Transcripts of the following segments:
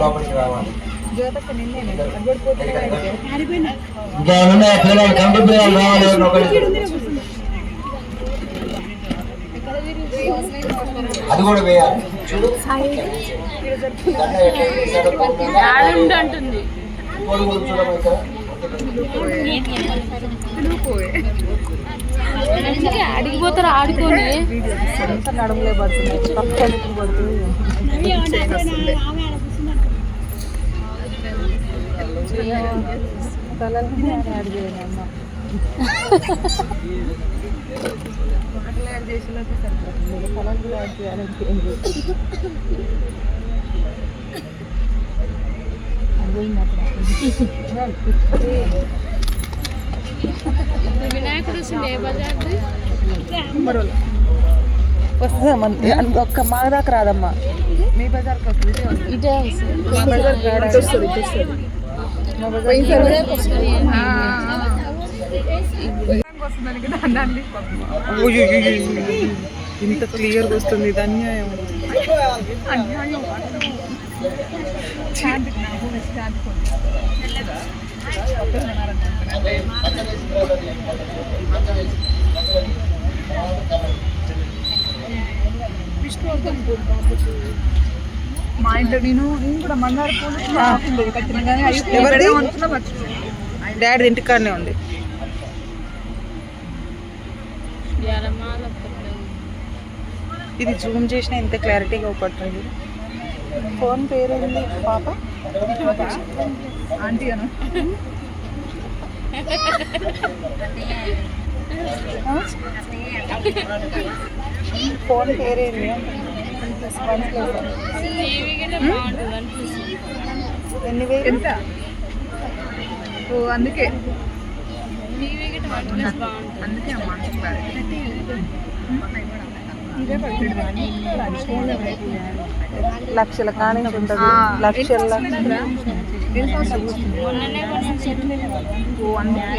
లోపలికి రావాలి. జ్యోతక్క నిన్నేనే అడ్వర్ట్ పోతే ఇంకా ఉన్నాయి పిల్లలు కంటి పిల్లలు రావాలి? ఎవరినో ఒకరు. అది కూడా వేయాలి. చూడు. చూడము ఇక్కడ. అడిగిపోతారు? ఆడుకొని? నడుములే పడుతుంది. ఏం వినాయకుడు ఏ వస్తుందమ్మా ఒక్క మా దాకా రాదమ్మా మీ బజార్కి ఇటే వస్తుంది. బజార్కి రావడానికి ఇంత క్లియర్గా వస్తుంది ఇది అన్యాయం. విష్ణు మా ఇంట్లో నేను నేను కూడా మందార పూలు కట్టిన కానీ ఎవరిది? డాడీ ఇంటికాడనే ఉంది. ఇది జూమ్ చేసినా ఇంత క్లారిటీగా పడుతుంది ఫోన్ పేరేంది పాప? ఆంటీ అను. ఫోన్ పేరేంది వన్ ప్లస్ ఎన్ని వేలు ఎంత ఓ అందుకే. అమ్మా లక్షల కానీ ఉంటుంది. లక్షల మొన్ననే కొంచెం చెట్లు ఓ అందుకే.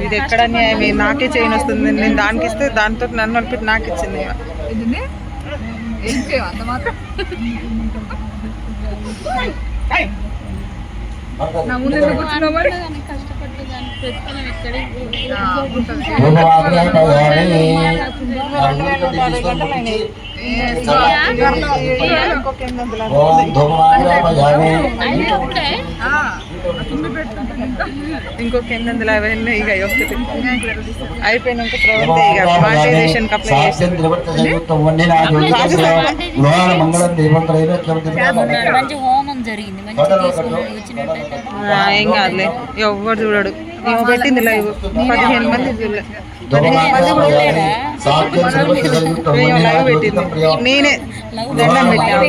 ఇది ఎక్కడ న్యాయమే నాకే చైన్ వస్తుంది నేను దానికి ఇస్తే దాంతో నన్ను అనిపి నాకు ఇచ్చింది ఇది ఇంకొక ఎనిమిది వందల యాభై ఉన్నాయి ఇక వస్తుంది అయిపోయినాక తర్వాత ఇక మానిటైజేషన్ అప్లై హోమం జరిగింది ఏం కాదులే ఎవరు చూడడు. నేను పెట్టింది లైవ్ పదిహేను మంది మేము లైవ్ పెట్టింది నేనే దండం పెట్టాను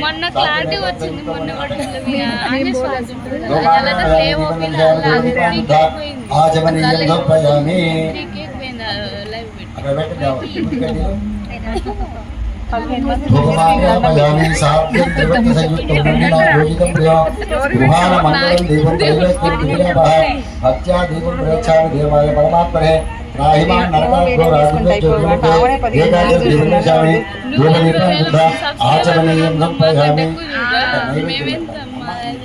మొన్న క్లారిటీ వచ్చింది మొన్న కూడా అనే శ్వాస ఉంటుంది కదా అలాగే ప్లేవ్ ఓపెన్ ఆచమనీయం దోపయామి త్రీకే పోయింది లైవ్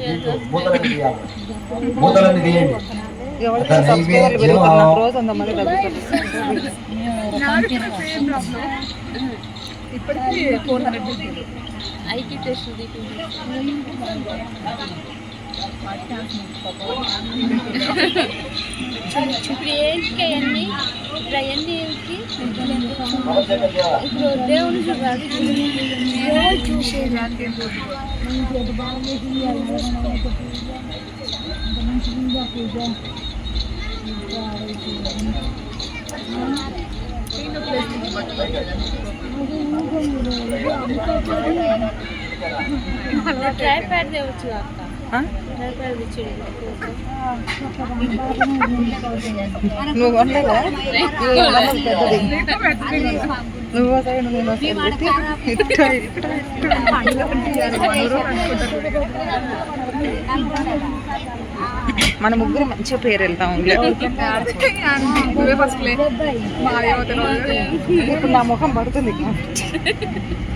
పెట్టి అక్కడ పెట్టండి పదిహేను మంది ధూమాగ్రహపయామి సాధ్యం నిలబెట్ట సంయుక్తం వండిన యోగితం ప్రియం గృహాల మంగళం దీపం త్రైలోక్యం భక్త్యా దీపం ప్రేక్షామి దేవాయ పరమాత్మనే రాహిమాన్ దీపమిషామి ధూమదీపం బుద్ధ ఆచమనీయం దోపయామి మేమెంత మూతలను తీయాలి మూతలను తీయండి ఎవరికి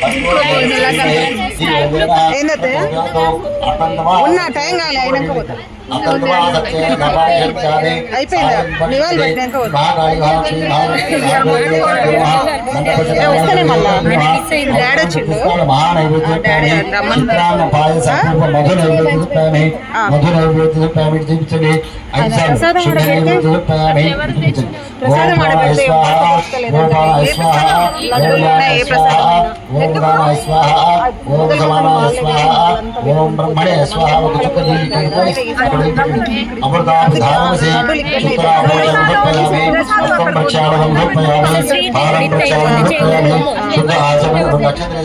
సమర్పయామి అర్థం ప్రక్షాళనం సమర్పయామి పారం ప్రక్షాళనం సమర్పయామి శుద్ధ ఆచమన నక్షత్ర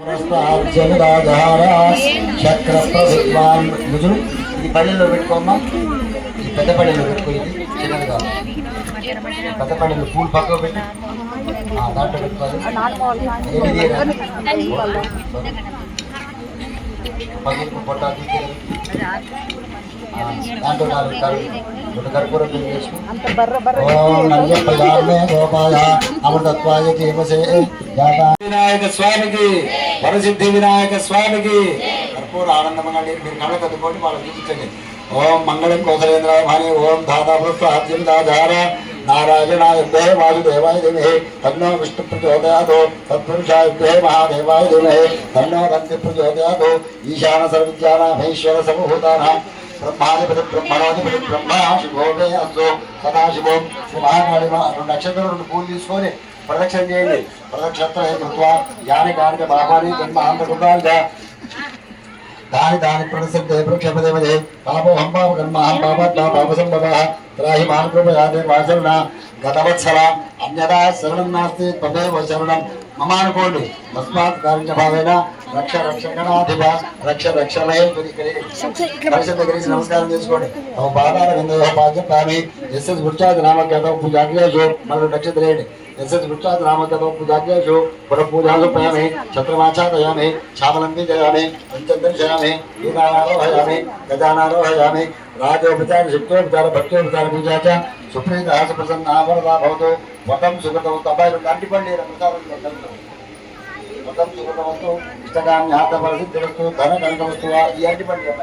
నమస్కారం జమిరాజహార చక్ర ప్రవిద్వాన్ భుజులు ఇది పల్లెల్లో పెట్టుకోమ్మా ఈ పెద్ద పల్లెల్లో పెట్టుకో ఇది చిన్నది కాదు పెద్ద పల్లెల్లో పూలు పక్కకు పెట్టి. దాంట్లో పెట్టుకోవాలి. పగిలిపు పొట్ట దాంట్లో నాలుగు కర్రీ రెండు కర్పూరం ఓం నయ్యప్ప యామే గోపాల అమృతత్వాయ జీవసే వినాయక స్వామికి వరసిద్ధి వినాయక స్వామికి. కర్పూర ఆనందమంగా మీరు కళ్ళ కదుకోండి వాళ్ళు చూపించండి. ఓం మంగళం కోసలేంద్ర భాని ఓం దాదా పుష్పాద్యం దాధార నారాయణాయ దే వాసుదేవాయ ధీమహి తన్నో విష్ణు ప్రచోదయాదో తత్పురుషాయ దే మహాదేవాయ ధీమహి తన్నో నంది ప్రచోదయాదో ఈశాన సర్విద్యానామేశ్వర సమూహూతానాం బ్రహ్మాధిపతి బ్రహ్మణోధిపతి బ్రహ్మ శివోమే అస్సు సదాశివో శ్రీ మహాకాళి రెండు నక్షత్రాలు రెండు పూలు తీసుకొని ప్రదక్షిణ చేయండి ప్రదక్షిణ కృత్వా యాని కానిక బాబాని జన్మ ఆంధ్రకృతాలుగా దాని దాని ప్రసిద్ధే ప్రక్షపదేవదే పాపో కర్మహం పాపాత్మా హంపాపత్మ పాపసంభవ త్రాహి మానకృపయాదే వాసరణ గతవత్సర అన్యదా శరణం నాస్తి తదేవ శరణం. మమ అనుకోండి. తస్మాత్ కారుణ్య భావేన రక్ష రక్షకణాధిప రక్ష రక్షణే పరిషత్ గురించి నమస్కారం చేసుకోండి. తమ పాదాల విందో పాద్యం కామి ఎస్ఎస్ గుర్చాది నామజ్ఞాతం పూజాగ్యాజు మరో నక్షత్రేణి ఎస్ఎస్ గుర్చాది నామజ్ఞాతం పూజాగ్యాజు పురపూజాలు పయామి ఛత్రమాచాదయామి చామలంబి జయామి పంచదర్శయామి గీతానారోహయామి గజానారోహయామి రాజోపచార శుక్తోపచార భక్తోపచార పూజా చ సుప్రీత హాస ప్రసన్న ఆవరదా భవతు వటం సుగతం తబాయి అంటిపండి ప్రసాదం మొత్తం సుగత వస్తు ఇష్టకాన్ని ఆత్మ పరిస్థితి వస్తు ధన కనక వస్తువు ఈ అరటిపండు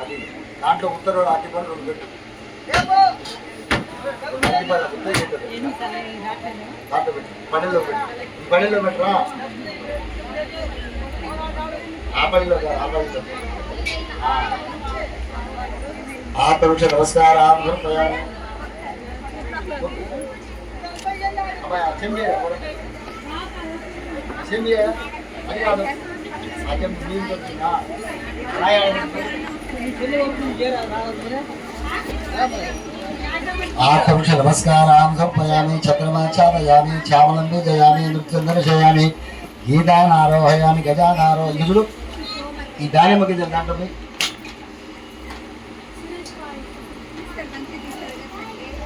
అది దాంట్లో ఉత్తరం అరటిపండు రెండు. పనిలో పెట్టు ఈ పనిలో పెట్టరా ఆ పనిలో కాదు, ఆ పనిలో ఆ. ఆత్మవృక్ష నమస్కారం సమర్పయామి. అబ్బాయి, ఆ చెంబు ఏరా, కూడా. చెంబు ఏరా? అది కాదు. ఆ చెంబు నీళ్ళు వచ్చిందా? రాయాలి. ఆకర్ష నమస్కారం సమర్పయామి చక్రమాచారయామి శ్యామలం పూజయామి నృత్యం దర్శయామి గీతానారోహయామి గజానారో ఇదుడు ఈ దానిమ్మ గింజలు దాంట్లో.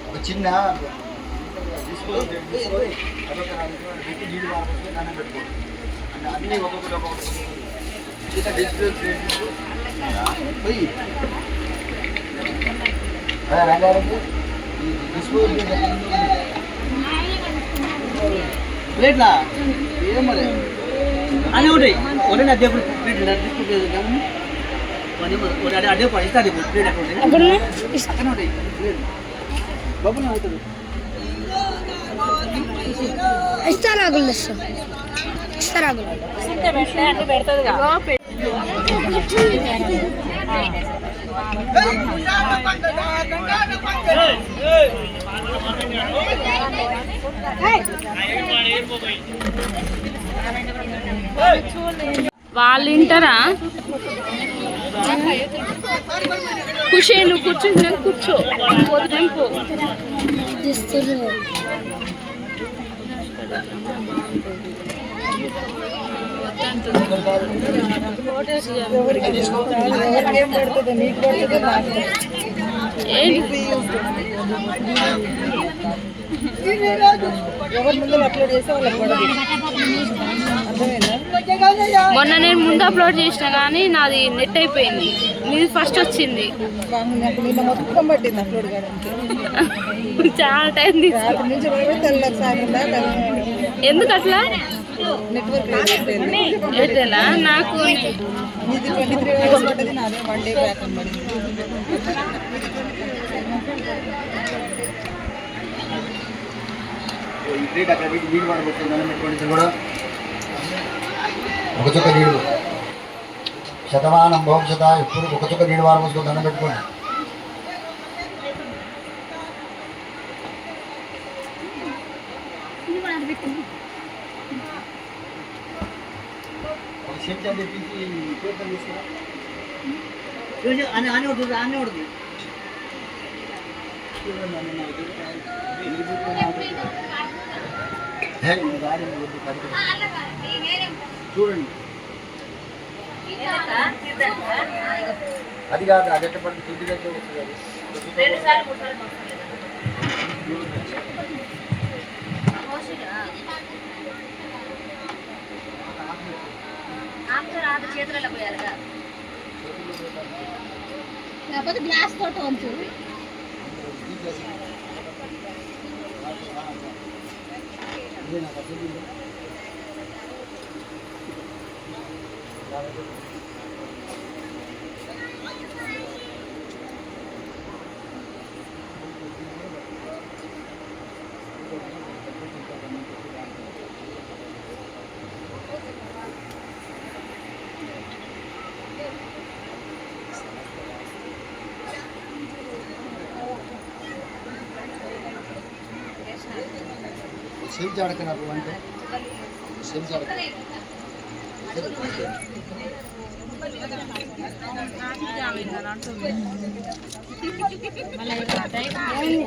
ఒక చిన్న అన్నీ ఒక్కొక్కటి ఒక్కొక్కటి చిన్న రంగారెడ్డి ప్లేట్లా? ఏం మరి? అన్నీ ఉంటాయి ఒకటే అదే ప్లేట్ అదే అదే ఇస్తారు ప్లేట్ అక్కడ ఉంటాయి బొబ్బులు అవుతుంది ఇస్తారాగులు అన్ని పెడుతుంది వాళ్ళు వింటారా ఖుషి నువ్వు కూర్చుంటున్నా కూర్చో. వదిలేం మొన్న నేను ముందు అప్లోడ్ చేసిన కానీ నాది నెట్ అయిపోయింది. నీది ఫస్ట్ వచ్చింది. చాలా టైం ఎందుకు అట్లా? ఎయిర్టెలా నాకు ఇది ట్వంటీ త్రీ అవర్స్ పడ్డది నాదే వన్ డే బ్యాక్ పడింది ఈ ప్లేట్ అక్కడ పెట్టి నీళ్ళు పడబోతుంది దండం పెట్టుకోండి కూడా ఒక చుక్క నీళ్ళు శతమానం భవిష్యత ఇప్పుడు ఒక చుక్క నీళ్ళు వారం వస్తుంది దండం పెట్టుకోండి ఒక చెంచా తెప్పించి పేపర్ తీసుకురా. చూడండి, అని అని ఉంటుంది అని ఉంటుంది చూడండి. అది కాదు అది ఎట్ట పడితే తుది దగ్గర వస్తుంది అది. లేకపోతే గ్లాస్ తోటి వంచు చెంచా అడక నాకు అంటే చెంచా అడక మళ్ళీ